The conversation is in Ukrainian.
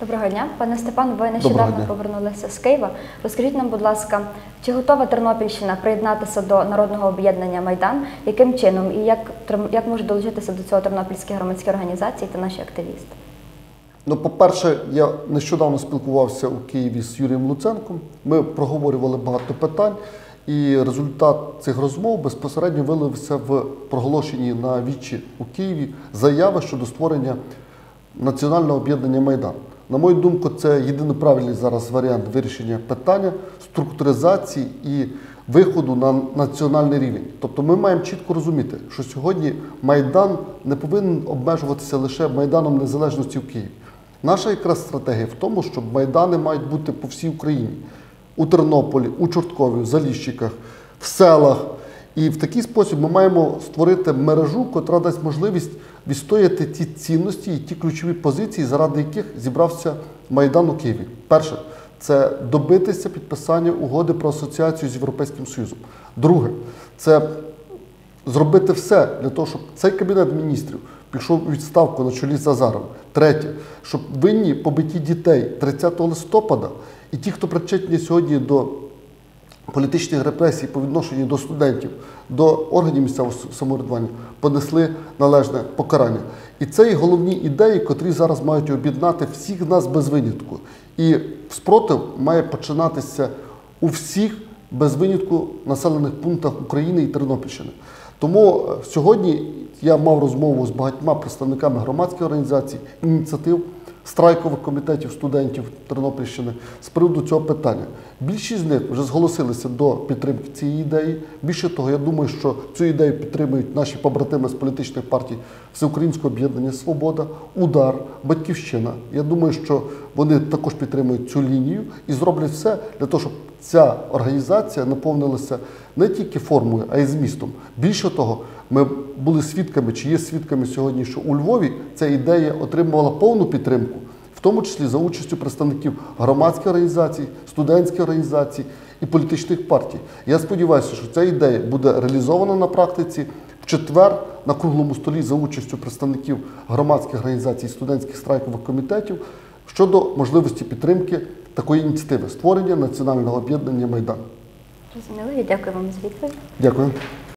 Доброго дня, пане Степан. Ви нещодавно повернулися з Києва. Розкажіть нам, будь ласка, чи готова Тернопільщина приєднатися до народного об'єднання Майдан? Яким чином і як як можуть долучитися до цього тернопільські громадські організації та наші активісти? Ну, по-перше, я нещодавно спілкувався у Києві з Юрієм Луценком. Ми проговорювали багато питань, і результат цих розмов безпосередньо вилився в проголошенні на вічі у Києві заяви щодо створення національного об'єднання Майдан. На мою думку, це єдиний правильний зараз варіант вирішення питання структуризації і виходу на національний рівень. Тобто ми маємо чітко розуміти, що сьогодні Майдан не повинен обмежуватися лише Майданом Незалежності в Києві. Наша якраз стратегія в тому, щоб майдани мають бути по всій Україні у Тернополі, у Чорткові, в Заліщиках, в селах. І в такий спосіб ми маємо створити мережу, котра дасть можливість відстояти ті цінності і ті ключові позиції, заради яких зібрався Майдан у Києві. Перше це добитися підписання угоди про асоціацію з Європейським Союзом. Друге, це зробити все для того, щоб цей кабінет міністрів пішов у відставку на чолі з Азаром. Третє, щоб винні побиті дітей 30 листопада і ті, хто причетні сьогодні до політичних репресій по відношенню до студентів, до органів місцевого самоврядування, понесли належне покарання. І це є головні ідеї, котрі зараз мають об'єднати всіх нас без винятку. І спротив має починатися у всіх без винятку населених пунктах України і Тернопільщини. Тому е, сьогодні я мав розмову з багатьма представниками громадських організацій, ініціатив, страйкових комітетів студентів Тернопільщини з приводу цього питання. Більшість з них вже зголосилися до підтримки цієї ідеї. Більше того, я думаю, що цю ідею підтримують наші побратими з політичних партій Всеукраїнського об'єднання Свобода, Удар, Батьківщина. Я думаю, що вони також підтримують цю лінію і зроблять все для того, щоб ця організація наповнилася не тільки формою, а й змістом. Більше того, ми були свідками, чи є свідками сьогодні, що у Львові ця ідея отримувала повну підтримку, в тому числі за участю представників громадських організацій, студентських організацій і політичних партій. Я сподіваюся, що ця ідея буде реалізована на практиці. Четвер на круглому столі за участю представників громадських організацій, студентських страйкових комітетів щодо можливості підтримки такої ініціативи створення національного об'єднання Майдан. Розуміло, я дякую вам за відповідь. Дякую.